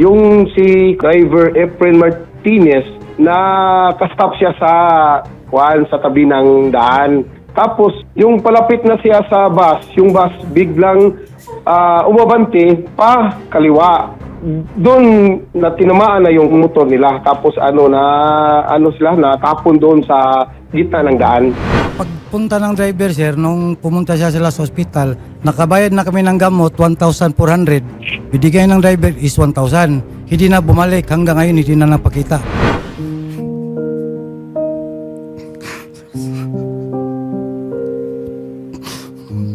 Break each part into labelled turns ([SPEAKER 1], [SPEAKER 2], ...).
[SPEAKER 1] yung si driver Efren Martinez na kastop siya sa kuan sa tabi ng daan. Tapos yung palapit na siya sa bus, yung bus biglang ah, umabante pa kaliwa. Doon na tinamaan na yung motor nila. Tapos ano na ano sila na tapon doon sa gitna ng daan.
[SPEAKER 2] Pagpunta ng driver, sir, nung pumunta siya sila sa hospital, nakabayad na kami ng gamot, 1,400. Binigay ng driver is 1,000. Hindi na bumalik. Hanggang ngayon, hindi na napakita.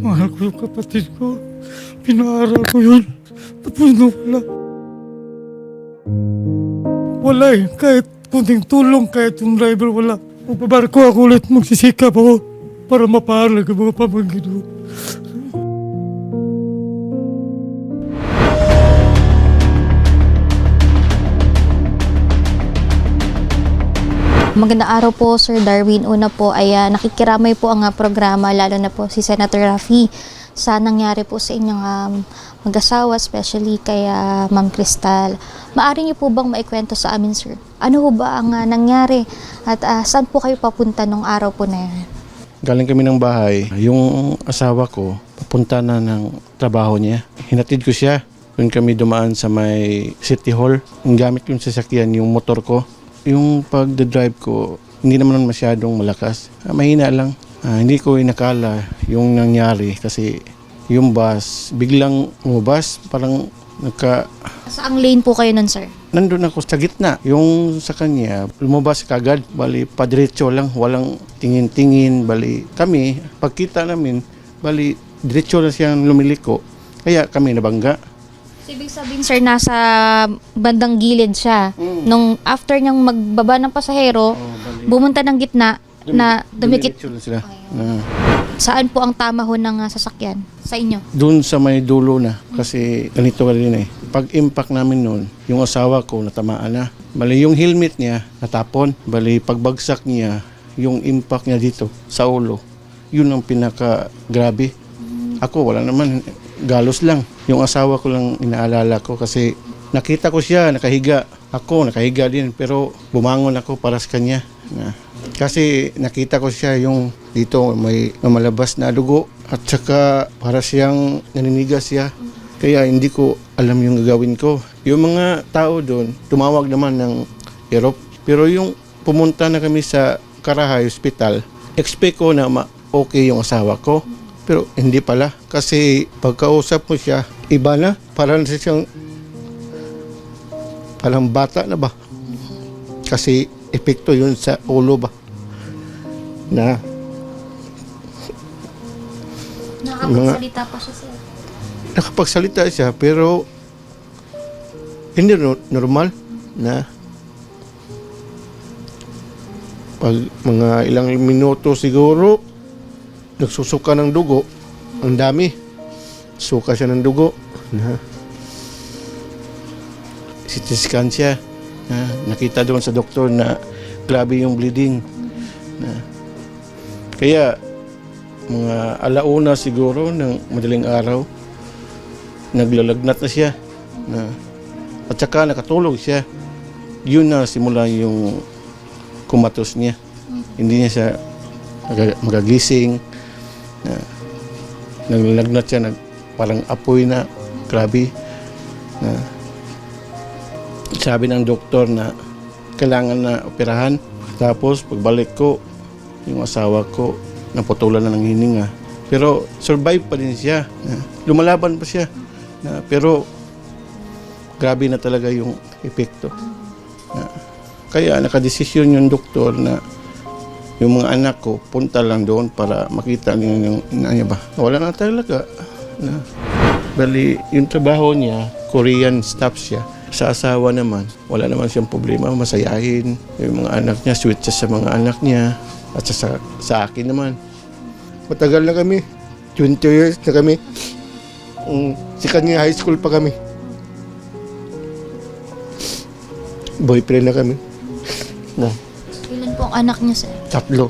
[SPEAKER 3] Mahal ko yung kapatid ko. Pinaaral ko yun. Tapos na wala. Wala eh. Kahit kunting tulong, kahit yung driver wala. Magbabarko ako ulit, magsisikap ako para mapaaral ang mga pamangkin ko.
[SPEAKER 4] Magandang araw po, Sir Darwin. Una po ay ah, nakikiramay po ang ah, programa, lalo na po si Senator Rafi sa nangyari po sa inyong um, mag-asawa, especially kay ah, Ma'am Cristal. Maari niyo po bang maikwento sa amin, sir? Ano po ba ang ah, nangyari? At ah, saan po kayo papunta nung araw po na yan?
[SPEAKER 5] Galing kami ng bahay. Yung asawa ko, papunta na ng trabaho niya. Hinatid ko siya. Doon kami dumaan sa may City Hall. Yung gamit yung sasakyan, yung motor ko. Yung pag-drive ko, hindi naman masyadong malakas. Ah, mahina lang. Ah, hindi ko inakala yung nangyari kasi yung bus, biglang umubas. Parang nagka
[SPEAKER 4] Saang lane po kayo nun, sir?
[SPEAKER 5] nandun ako sa gitna. Yung sa kanya, lumabas kagad. Bali, padiretso lang. Walang tingin-tingin. Bali, kami, pagkita namin, bali, diretso na siyang lumiliko. Kaya kami nabangga.
[SPEAKER 4] So, ibig sabihin, sir, nasa bandang gilid siya. Nung after niyang magbaba ng pasahero, bumunta ng gitna na dumikit.
[SPEAKER 5] Dumiretso na sila. Ah.
[SPEAKER 4] Saan po ang tama ho ng ah, sasakyan? Sa inyo?
[SPEAKER 5] Doon sa may dulo na. Kasi ganito ka rin eh. Pag impact namin noon, yung asawa ko natamaan na. Bali, yung helmet niya natapon. Bali, pagbagsak niya, yung impact niya dito sa ulo, yun ang pinaka grabe. Ako, wala naman. Galos lang. Yung asawa ko lang inaalala ko kasi nakita ko siya, nakahiga. Ako, nakahiga din. Pero bumangon ako para sa kanya. Na, kasi nakita ko siya yung dito may malabas na dugo at saka para siyang naninigas siya. Kaya hindi ko alam yung gagawin ko. Yung mga tao doon, tumawag naman ng Europe. Pero yung pumunta na kami sa Karahay Hospital, expect ko na ma- okay yung asawa ko. Pero hindi pala. Kasi pagkausap mo siya, iba na. Parang siyang parang bata na ba? Kasi epekto yun sa ulo ba? Na
[SPEAKER 4] Nakakapagsalita pa siya, sir.
[SPEAKER 5] nakapagsalita siya pero hindi no- normal na pag mga ilang minuto siguro nagsusuka ng dugo ang dami. Suka siya ng dugo. Na. CT scan siya na nakita doon sa doktor na grabe yung bleeding. Na. Kaya mga alauna siguro ng madaling araw naglalagnat na siya. Na. At saka nakatulog siya. Yun na simula yung kumatos niya. Hindi niya siya maga- magagising. Na naglalagnat siya nag, parang apoy na. Grabe. Na sabi ng doktor na kailangan na operahan. Tapos pagbalik ko yung asawa ko naputulan na ng hininga. Pero survive pa din siya. Na, lumalaban pa siya. Na, pero grabe na talaga yung epekto. Na, kaya nakadesisyon yung doktor na yung mga anak ko punta lang doon para makita niyo yung ina ba. Wala na talaga. Na, bali, yung trabaho niya, Korean staff siya. Sa asawa naman, wala naman siyang problema, masayahin. Yung mga anak niya, sweet siya sa mga anak niya. At sa, sa, akin naman. Matagal na kami. 20 years na kami. Mm, si kanya high school pa kami. Boyfriend na kami. Na,
[SPEAKER 4] Ilan po ang anak niya, sir?
[SPEAKER 5] tatlo.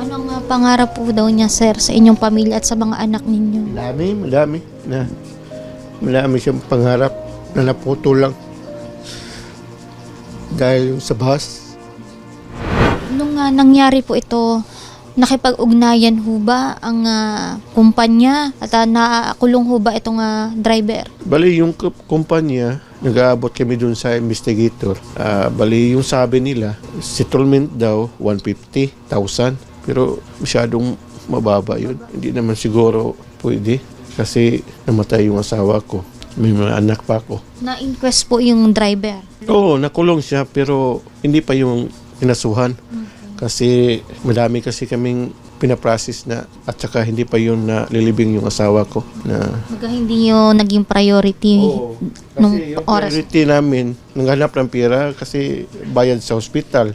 [SPEAKER 4] Anong ah, pangarap po daw niya, sir, sa inyong pamilya at sa mga anak ninyo?
[SPEAKER 5] Madami, madami. Na, Marami siyang pangarap na naputo lang. Dahil sa bus,
[SPEAKER 4] Nung ah, nangyari po ito, nakipag-ugnayan ho ba ang ah, kumpanya at ah, nakakulong ho ba itong ah, driver?
[SPEAKER 5] Bali, yung kumpanya, nag-aabot kami dun sa investigator. Ah, bali, yung sabi nila, settlement daw, 150,000. Pero masyadong mababa yun. Hindi naman siguro pwede. Kasi namatay yung asawa ko. May mga anak pa ako.
[SPEAKER 4] Na-inquest po yung driver.
[SPEAKER 5] Oo, nakulong siya pero hindi pa yung kinasuhan. Kasi madami kasi kaming pinaprocess na at saka hindi pa yun na lilibing yung asawa ko na
[SPEAKER 4] Baga hindi yung naging priority nung
[SPEAKER 5] kasi yung
[SPEAKER 4] oras.
[SPEAKER 5] priority namin, nanghanap ng pera kasi bayad sa hospital.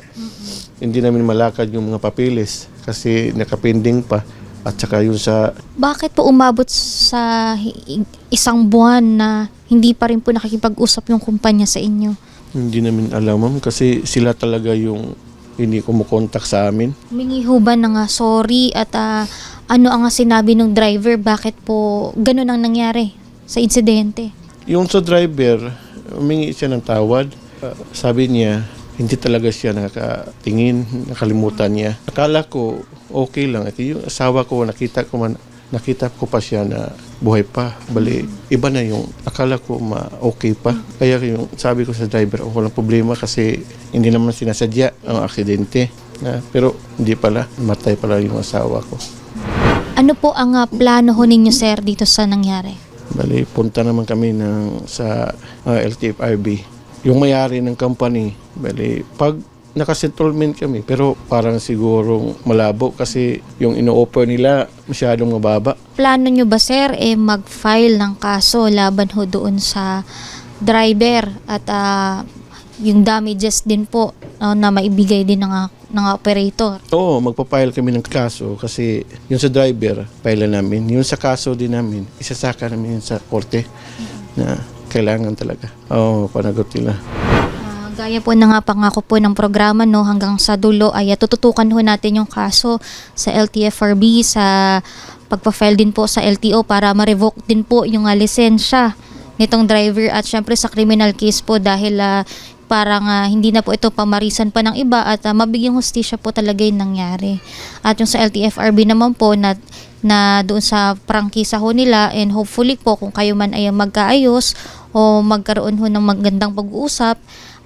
[SPEAKER 5] Hindi namin malakad yung mga papilis kasi nakapending pa. At saka yung sa,
[SPEAKER 4] Bakit po umabot sa hi- isang buwan na hindi pa rin po nakikipag-usap yung kumpanya sa inyo?
[SPEAKER 5] hindi namin alam ma'am kasi sila talaga yung hindi kumukontak sa amin.
[SPEAKER 4] Humingi ho ba ng ah, sorry at ah, ano ang sinabi ng driver? Bakit po ganun ang nangyari sa insidente?
[SPEAKER 5] Yung sa driver, humingi siya ng tawad. Uh, sabi niya, hindi talaga siya nakakatingin, nakalimutan niya. Akala ko, okay lang. At yung asawa ko, nakita ko man, nakita ko pa siya na buhay pa. Bali, iba na yung akala ko ma okay pa. Kaya yung sabi ko sa driver, oh, walang problema kasi hindi naman sinasadya ang aksidente. Na, pero hindi pala, matay pala yung asawa ko.
[SPEAKER 4] Ano po ang ah, plano ho ninyo sir dito sa nangyari?
[SPEAKER 5] Bali, punta naman kami ng, sa uh, LTFRB. Yung mayari ng company, bali, pag nakasettlement kami, pero parang siguro malabo kasi yung ino-offer nila masyadong mababa.
[SPEAKER 4] Plano nyo ba sir eh mag-file ng kaso laban ho doon sa driver at ah, yung damages din po ah, na maibigay din ng, ah, ng operator?
[SPEAKER 5] Oo, magpapile kami ng kaso kasi yung sa driver, file na namin. Yung sa kaso din namin, isasaka namin yun sa korte na kailangan talaga. Oo, panagot nila.
[SPEAKER 4] Gaya po na nga pangako po ng programa no hanggang sa dulo ay ah, tututukan ho natin yung kaso sa LTFRB sa pagpa-file din po sa LTO para ma-revoke din po yung ah, lisensya nitong driver at syempre sa criminal case po dahil ah, parang ah, hindi na po ito pamarisan pa ng iba at ah, mabigyang hustisya po talaga yung nangyari. At yung sa LTFRB naman po na na doon sa prangkisa ho nila and hopefully po kung kayo man ay magkaayos o magkaroon ho ng magandang pag-uusap,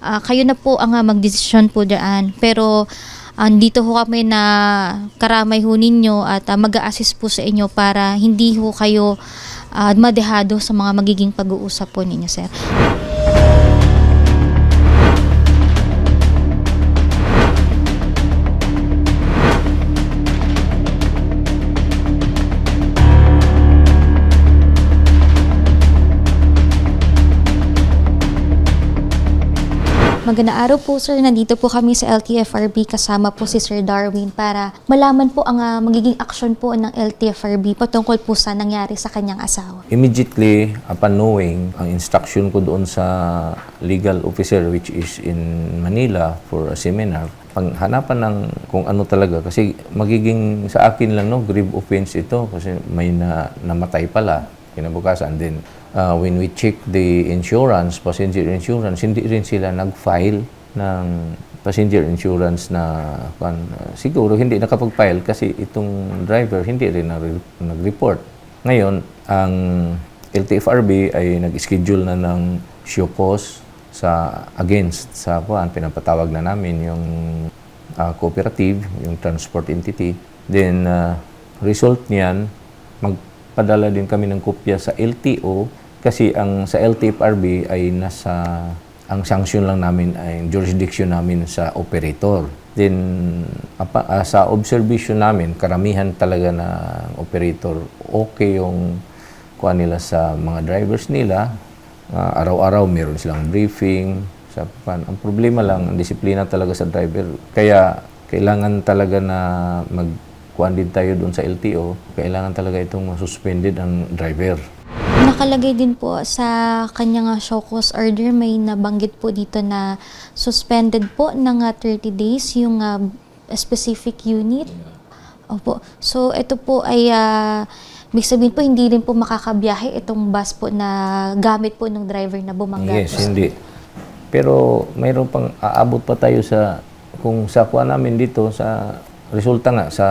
[SPEAKER 4] ah, kayo na po ang ah, magdesisyon po dyan. Pero andito ho kami na karamay ho ninyo at ah, mag-a-assist po sa inyo para hindi ho kayo ah, madehado sa mga magiging pag-uusap po ninyo, sir. Magandang araw po sir, nandito po kami sa LTFRB kasama po si Sir Darwin para malaman po ang ah, magiging aksyon po ng LTFRB patungkol po sa nangyari sa kanyang asawa.
[SPEAKER 6] Immediately upon knowing ang instruction ko doon sa legal officer which is in Manila for a seminar, panghanapan ng kung ano talaga. Kasi magiging sa akin lang no grave offense ito kasi may na, namatay pala kinabukasan din uh, when we check the insurance passenger insurance hindi rin sila nag-file ng passenger insurance na kan siguro hindi nakapag-file kasi itong driver hindi rin nag- nag-report ngayon ang LTFRB ay nag-schedule na ng show cause sa against sa kuan pinapatawag na namin yung ah, cooperative, yung transport entity. Then ah, result niyan magpadala din kami ng kopya sa LTO kasi ang sa LTFRB ay nasa ang sanction lang namin ay jurisdiction namin sa operator. Then apa, ah, sa observation namin, karamihan talaga na operator okay yung kuha nila sa mga drivers nila. Ah, araw-araw meron silang briefing. Sa. Ang problema lang, ang disiplina talaga sa driver. Kaya kailangan talaga na mag kuhan din tayo doon sa LTO, kailangan talaga itong suspended ang driver.
[SPEAKER 4] Nakalagay din po sa kanyang show cause order, may nabanggit po dito na suspended po ng ah, 30 days yung ah, specific unit. Opo. So, ito po ay ah, Ibig sabihin po, hindi rin po makakabiyahe itong bus po na gamit po ng driver na bumangga.
[SPEAKER 6] Yes, hindi. Pero mayroon pang aabot pa tayo sa kung sa kuha namin dito sa resulta nga sa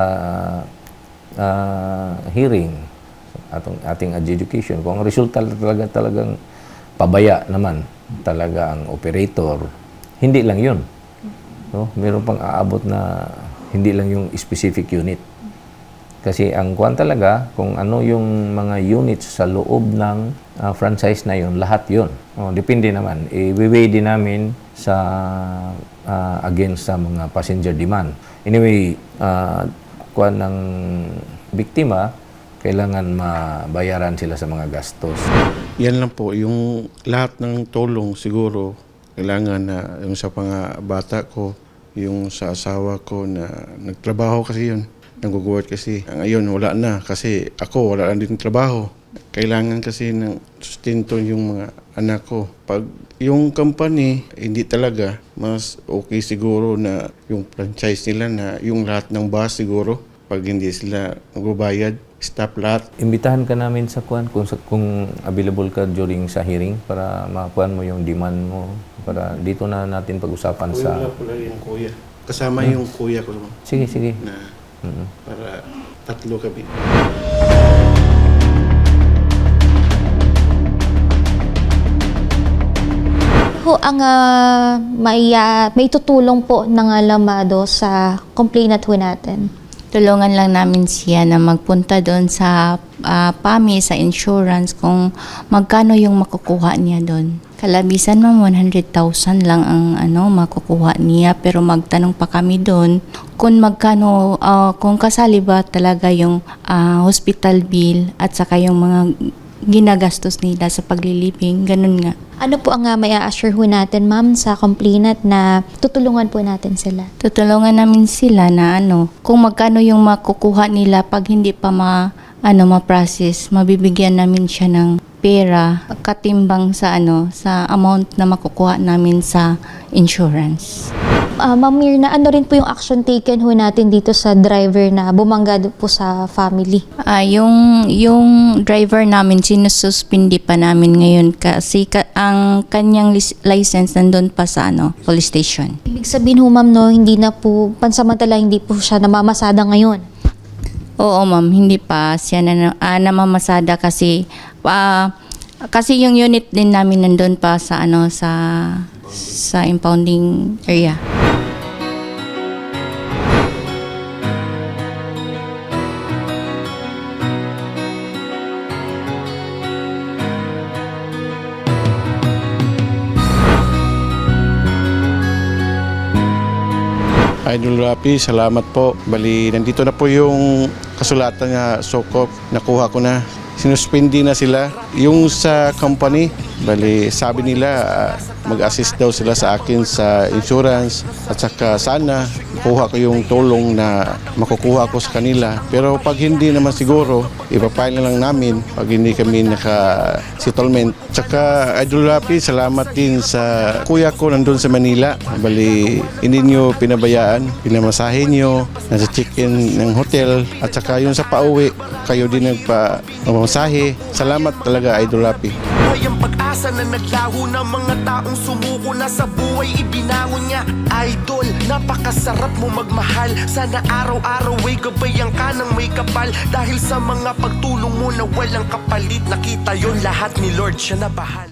[SPEAKER 6] ah, hearing atong ating adjudication kung ang resulta talaga talagang pabaya naman talaga ang operator hindi lang yun no meron pang aabot na hindi lang yung specific unit kasi ang kuan talaga, kung ano yung mga units sa loob ng ah, franchise na yun, lahat yun. Oh, depende naman. I-weigh din namin sa ah, against sa mga passenger demand. Anyway, uh, kuan ng biktima, kailangan mabayaran sila sa mga gastos.
[SPEAKER 5] Yan lang po, yung lahat ng tulong siguro, kailangan na yung sa mga bata ko, yung sa asawa ko na nagtrabaho kasi yun. Nag-work kasi. Ngayon, wala na kasi ako, wala na din trabaho. Kailangan kasi ng sustento yung mga anak ko. Pag yung company, hindi talaga, mas okay siguro na yung franchise nila na yung lahat ng bus siguro, pag hindi sila magbabayad, stop lahat.
[SPEAKER 6] Imbitahan ka namin sa kuan kung, kung available ka during sa hearing para makuan mo yung demand mo para dito na natin pag-usapan sa
[SPEAKER 5] pala yung kuya. Kasama yung kuya ko
[SPEAKER 6] Sige, sige.
[SPEAKER 5] na
[SPEAKER 6] Mm-mm.
[SPEAKER 5] para tatlo kami.
[SPEAKER 4] Ho ang ah, may, ah, may tutulong po ng ah, lamado sa complainant ho natin?
[SPEAKER 7] tulungan lang namin siya na magpunta doon sa ah, PAMI, sa insurance, kung magkano yung makukuha niya doon. Kalabisan ma'am, 100,000 lang ang ano makukuha niya pero magtanong pa kami doon kung magkano ah, kung kasali ba talaga yung ah, hospital bill at saka yung mga ginagastos nila sa paglilibing ganun nga
[SPEAKER 4] Ano po ang uh, may assure ho natin, ma'am, sa complainant na tutulungan po natin sila?
[SPEAKER 7] tutulungan namin sila na ano, kung magkano yung makukuha nila pag hindi pa ma ano ma-process, mabibigyan namin siya ng pera katimbang sa ano sa amount na makukuha namin sa insurance.
[SPEAKER 4] Ah, ma'am Mirna, ano rin po yung action taken ho natin dito sa driver na bumangga po sa family?
[SPEAKER 7] Ah, yung yung driver namin sinususpindi pa namin ngayon kasi ka, ang kanyang license nandun pa sa ano police station.
[SPEAKER 4] Ibig sabihin ho, ma'am, no, hindi na po, pansamantala hindi po siya namamasada ngayon.
[SPEAKER 7] Oo, ma'am, hindi pa siya na, ah, namamasada kasi ah, kasi yung unit din namin nandun pa sa ano sa sa impounding area.
[SPEAKER 5] Idol Rapi, salamat po. Bali, nandito na po yung kasulatan nga Sokop. Nakuha ko na. Sinuspindi na sila. Yung sa company, bali, sabi nila ah, mag-assist daw sila sa akin sa insurance at saka sana makuha ko yung tulong na makukuha ko sa kanila. Pero pag hindi naman siguro, ipapile na lang namin pag hindi kami naka-settlement. Tsaka Idol Rapi, salamat din sa kuya ko nandun sa Manila. Bali, hindi nyo pinabayaan, pinamasahe nyo, nasa check-in ng hotel, at saka yung sa pauwi, kayo din nagpa-mamasahe. Salamat talaga, Idol Rapi.
[SPEAKER 8] Pag-asa na naglaho ng mga taong sumuko na sa buhay ibinangon niya Idol, napakasarap mo magmahal. Sana araw-araw ay gabayan ka ng may kapal. Dahil sa mga pagtulong mo na walang kapalit Nakita yon lahat ni Lord siya na bahal